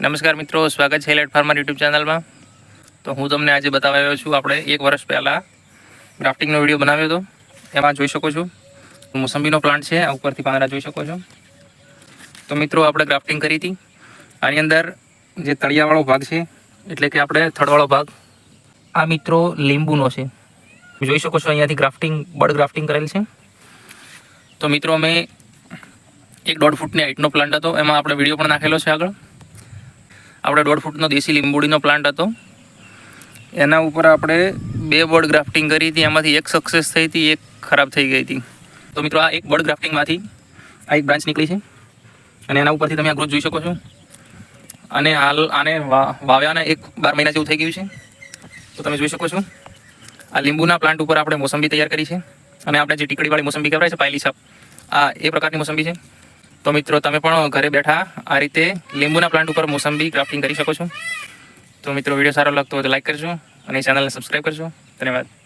નમસ્કાર મિત્રો, સ્વાગત છે લેટ ફાર્મર યુટ્યુબ ચેનલમાં. તો હું તમને આજે બતાવી આવ્યો છું, આપણે એક વર્ષ પહેલાં ગ્રાફ્ટિંગનો વીડિયો બનાવ્યો હતો. એમાં જોઈ શકો છો મોસંબીનો પ્લાન્ટ છે, આ ઉપરથી પાંદડા જોઈ શકો છો. તો મિત્રો, આપણે ગ્રાફ્ટિંગ કરી હતી. આની અંદર જે તળિયાવાળો ભાગ છે, એટલે કે આપણે થડવાળો ભાગ, આ મિત્રો લીંબુનો છે. જોઈ શકો છો, અહીંયાથી ગ્રાફ્ટિંગ બળ ગ્રાફ્ટિંગ કરેલ છે. તો મિત્રો મેં એક દોઢ ફૂટની હાઇટનો પ્લાન્ટ હતો, એમાં આપણે વીડિયો પણ નાખેલો છે આગળ. આપણે દોઢ ફૂટનો દેશી લીંબુડીનો પ્લાન્ટ હતો. એના ઉપર આપણે બે બર્ડ ગ્રાફ્ટિંગ કરી હતી, એમાંથી એક સક્સેસ થઈ હતી, એક ખરાબ થઈ ગઈ હતી. તો મિત્રો આ એક બર્ડ ગ્રાફ્ટિંગમાંથી આ એક બ્રાન્ચ નીકળી છે. અને એના ઉપરથી તમે આ ગ્રોથ જોઈ શકો છો. અને હાલ આને વાવ્યાને એક બાર મહિના જેવું થઈ ગયું છે. તો તમે જોઈ શકો છો. આ લીંબુના પ્લાન્ટ ઉપર આપણે મોસંબી તૈયાર કરી છે. અને આપણે જે ટીકડીવાળી મોસંબી કહેવાય છે, પાયલી સાપ આ એ પ્રકારની મોસંબી છે. તો મિત્રો, તમે પણ ઘરે બેઠા આ રીતે લીંબુના પ્લાન્ટ ઉપર મોસંબી ક્રાફ્ટિંગ કરી શકો છો. તો મિત્રો, વીડિયો સારો લાગતો હોય તો લાઈક કરજો અને ચેનલને સબસ્ક્રાઈબ કરજો. ધન્યવાદ.